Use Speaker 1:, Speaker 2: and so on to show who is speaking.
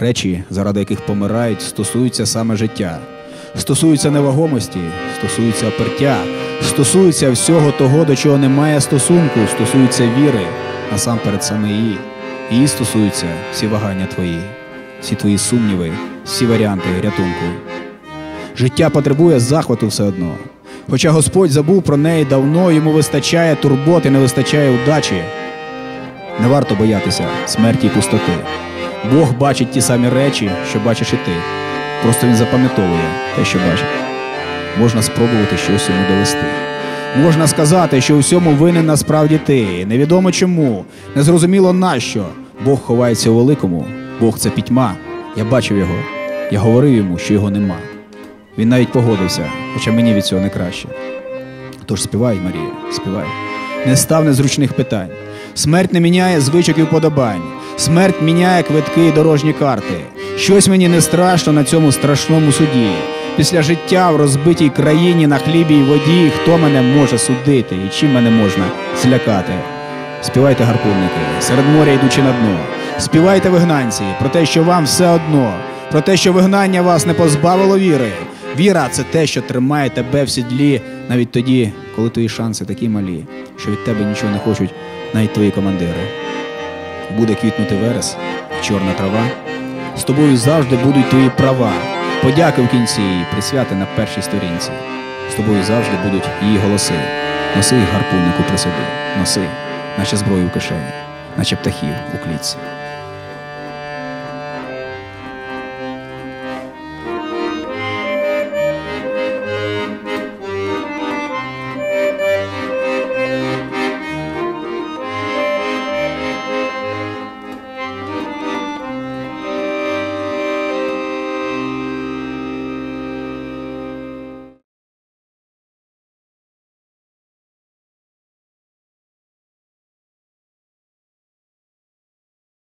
Speaker 1: Речі, заради яких помирають, стосуються саме життя, стосуються невагомості, стосуються опертя, стосуються всього того, до чого немає стосунку, стосуються віри, насамперед саме її. Її стосуються всі вагання твої, всі твої сумніви, всі варіанти рятунку. Життя потребує захвату все одно. Хоча Господь забув про неї давно, йому вистачає турботи, не вистачає удачі. Не варто боятися смерті і пустоти. Бог бачить ті самі речі, що бачиш і ти. Просто він запам'ятовує те, що бачить. Можна спробувати щось йому довести. Можна сказати, що у всьому винен насправді ти. Невідомо чому, незрозуміло нащо. Бог ховається у великому, Бог це пітьма. Я бачив його. Я говорив йому, що його нема. Він навіть погодився, хоча мені від цього не краще. Тож співай, Марія, співай. Не став незручних питань. Смерть не міняє звичок і вподобань. Смерть міняє квитки і дорожні карти. Щось мені не страшно на цьому страшному суді. Після життя в розбитій країні на хлібі й воді, хто мене може судити і чим мене можна злякати? Співайте, гарпунники, серед моря йдучи на дно. Співайте, вигнанці, про те, що вам все одно, про те, що вигнання вас не позбавило віри. Віра це те, що тримає тебе в сідлі навіть тоді, коли твої шанси такі малі, що від тебе нічого не хочуть навіть твої командири. Буде квітнути верес, чорна трава. З тобою завжди будуть твої права. Подяки в кінці її, присвяти на першій сторінці. З тобою завжди будуть її голоси. Носи гарпуннику при собі, носи, наче зброю в кишені, наче птахів у клітці.